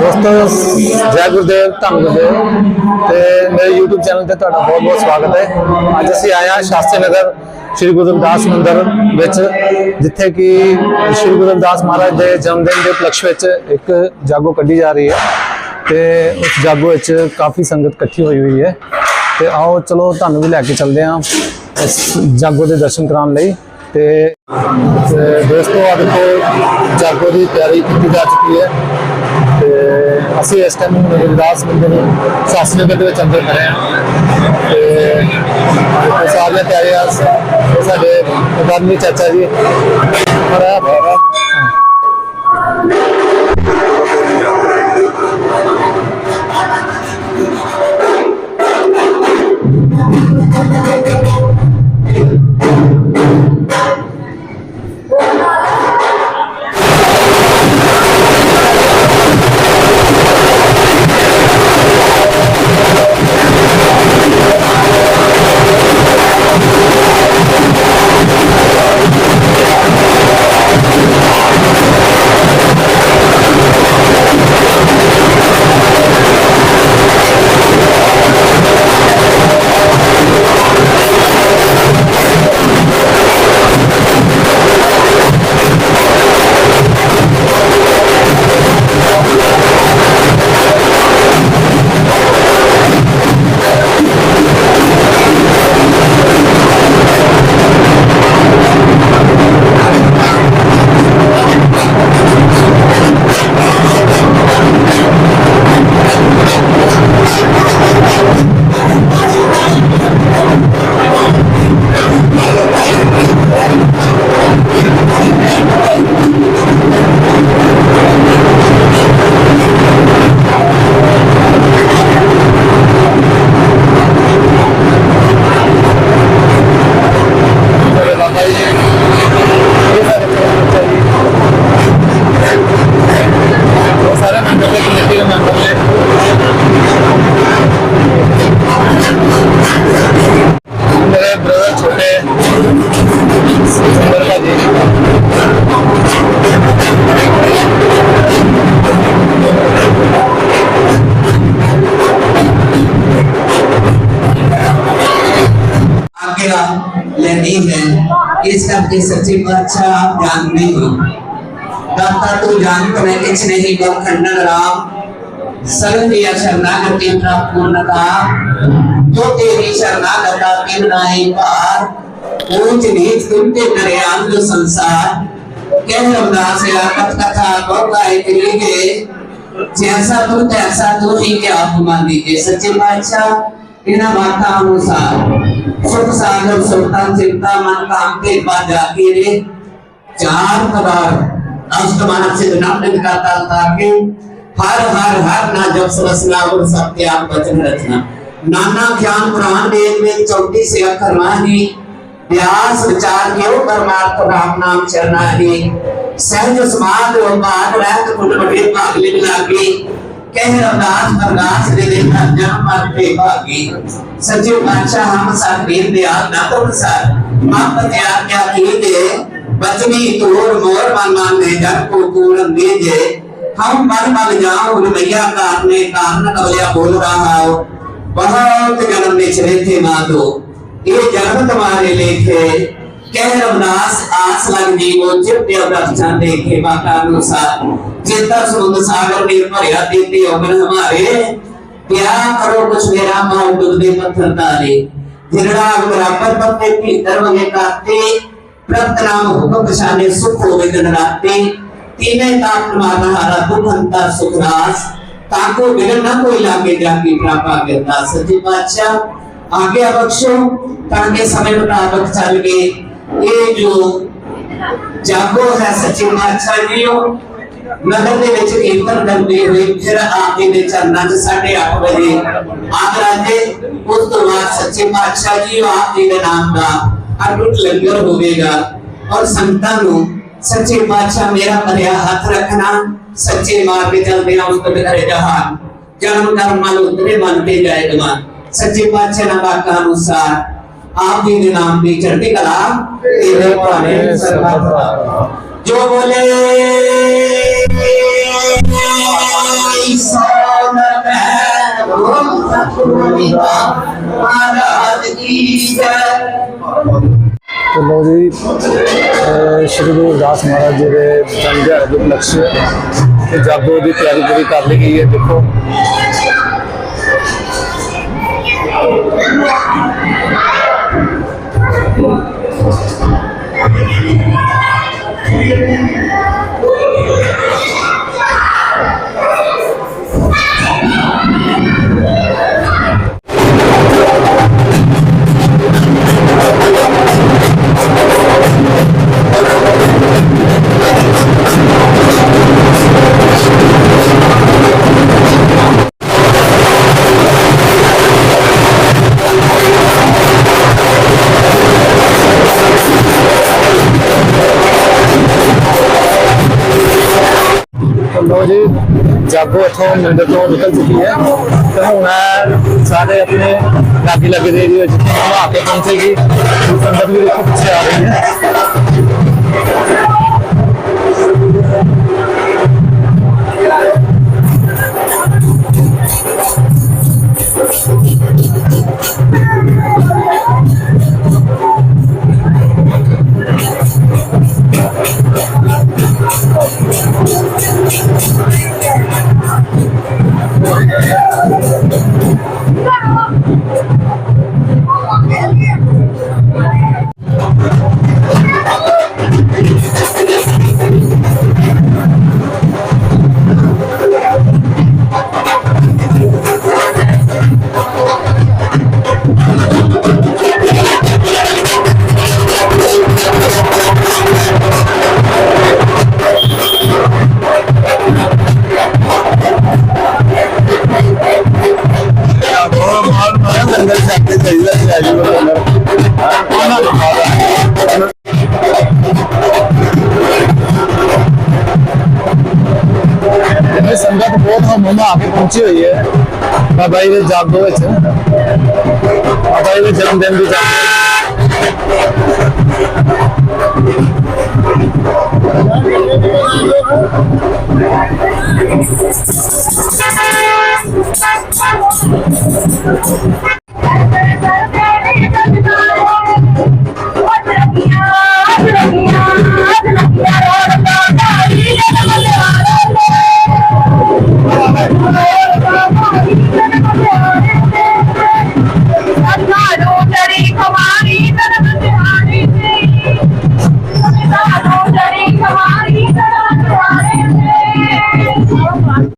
ਦੋਸਤੋ, ਜੈ ਗੁਰਦੇਵ, ਧੰਨ ਗੁਰਦੇਵ। ਤੇ ਮੇਰੇ YouTube ਚੈਨਲ ਤੇ ਤੁਹਾਡਾ ਬਹੁਤ ਬਹੁਤ ਸਵਾਗਤ ਹੈ। ਅੱਜ ਅਸੀਂ ਆਏ ਹਾਂ ਸ਼ਾਸਤਰੀ ਨਗਰ ਸ੍ਰੀ ਗੁਰੂ ਰਵਿਦਾਸ ਮੰਦਿਰ ਵਿੱਚ, ਜਿੱਥੇ ਕਿ ਸ੍ਰੀ ਗੁਰੂ ਰਵਿਦਾਸ ਮਹਾਰਾਜ ਦੇ ਜਨਮ ਦਿਨ ਦੇ ਉਪਲਕਸ਼ ਵਿੱਚ ਇੱਕ ਜਾਗੋ ਕੱਢੀ ਜਾ ਰਹੀ ਹੈ। ਤੇ ਉਸ ਜਾਗੋ ਵਿੱਚ ਕਾਫੀ ਸੰਗਤ ਇਕੱਠੀ ਹੋਈ ਹੋਈ ਹੈ। ਤੇ ਆਓ, ਚਲੋ, ਤੁਹਾਨੂੰ ਵੀ ਲੈ ਕੇ ਚੱਲਦੇ ਹਾਂ ਇਸ ਜਾਗੋ ਦੇ ਦਰਸ਼ਨ ਕਰਾਉਣ ਲਈ। ਤੇ ਤੇ ਦੋਸਤੋ ਆ ਦੇਖੋ, ਜਾਗੋ ਦੀ ਤਿਆਰੀ ਕੀਤੀ ਜਾ ਚੁੱਕੀ ਹੈ। ਅਸੀਂ ਇਸ ਟਾਈਮ ਰਵਿਦਾਸ ਮੰਦਿਰ ਸ਼ਾਸਤਰੀ ਨਗਰ ਦੇ ਵਿੱਚ ਅੰਦਰ ਖੜੇ ਹਾਂ ਤੇ ਦੇਖੋ ਸਾਰੀਆਂ ਤਿਆਰੀਆਂ ਇਹ ਸਾਡੇ ਪ੍ਰਧਾਨੀ ਚਾਚਾ ਜੀ ਬੜਾ से है मेरे आपके नाम है। ये सब के सच्चे पर अच्छा आप नहीं हो। दाता तू जान तो मैं किछ नहीं गो खंडन राम। सर्व दिया शरणागति पूर्णता। जो तेरी पार। ऊंच नीच तुमते करे अंध संसार। कह रमदास या कथ कथा के जैसा तू, तैसा तू ही क्या अपमान दीजिए सच्चे बादशाह। इना बाता अनुसार। सुख सागर सुल्तान चिंता मन काम के बाद जाके रे। चार कबार अष्टमान से नाम का ताल ताके हर हर हर ना जब सरसना और सत्य आप वचन रचना नाना ज्ञान पुराण वेद में चौटी से अक्षर माही व्यास विचार के परमार्थ राम नाम चरणाही सहज समाध और बात रहत कुल बड़े भाग लिख लागी कह रवदास बरदास दे दे जन्म मर पे भागी सचिव बादशाह हम सब दीन दयाल ना तो प्रसाद मां त्याग क्या की दे बचनी तोर मोर मन मान ने जन को पूर्ण दीजे हम मन मग जाऊं मैया कारने कारण कवलिया बोल रहा हो बहुत जन्म में चले थे माधो ये जन्म तुम्हारे लेखे कह रवदास आस लग जीवो चिप देवदर्शन देखे बाका अनुसार चेता समुद्र सागर में भरिया देते अमर हमारे प्यार करो कुछ मेरा मार डूब दे पत्थर तारे जिरड़ा बराबर पत्ते भीतर वगे काते प्रत नाम हुक्म पछाने सुख हो दिन राते तीने ताप मारा हारा दुख अंता सुख रास ताको बिगड़ न कोई लागे जाके प्रापा गिरता सच्चे बादशाह आगे बख्शो ताकि समय मुताबिक चल गए ये जो ਜਾਗੋ ਹੈ ਸੱਚੇ ਬਾਦਸ਼ਾਹ ਜੀਓ ਨਗਰ ਦੇ ਵਿੱਚ ਕੀਰਤਨ ਕਰਦੇ ਹੋਏ ਫਿਰ ਆਪ ਜੀ ਦੇ ਚਰਨਾਂ 'ਚ 8:30 ਵਜੇ ਆਗਰਾਜੇ ਉਸ ਤੋਂ ਬਾਅਦ ਸੱਚੇ ਬਾਦਸ਼ਾਹ ਜੀ ਆਪ ਜੀ ਦੇ ਨਾਮ ਦਾ अटूट लंगर होवेगा। और संतानों, सच्चे बादशाह मेरा पर्या हाथ रखना, सच्चे मार पे चल देना उस उसको करे जहान। जन्म कर्म मन उतरे मानते जाए जमान सच्चे बादशाह ना बात का अनुसार, आप जी ने नाम दी चढ़ती कला, तेरे पाने सर्वात्मा जो बोले, ईसा ਤੇ ਲੋ ਜੀ ਸ਼੍ਰੀ ਗੁਰੂ ਰਵਿਦਾਸ ਮਹਾਰਾਜ ਜੀ ਦੇ ਜਨਮ ਦਿਹਾੜੇ ਦੇ ਉਪਲਕਸ਼ ਤੇ ਜਾਗੋ ਦੀ ਤਿਆਰੀ ਪੂਰੀ ਕਰ ਲਈ ਗਈ ਹੈ, ਦੇਖੋ। हमारी जागो अथवा तो निकल चुकी है। तो हम सारे अपने लागी लागी दे रही है जितनी आके पहुंचेगी। संगत भी देखो पीछे आ रही है। એમની સંગત બોધમાં મોમાં આવી પહોંચી હોઈએ આ ભાઈને જાગ દોવે છે આ ભાઈને જન્મદિન બી જાગ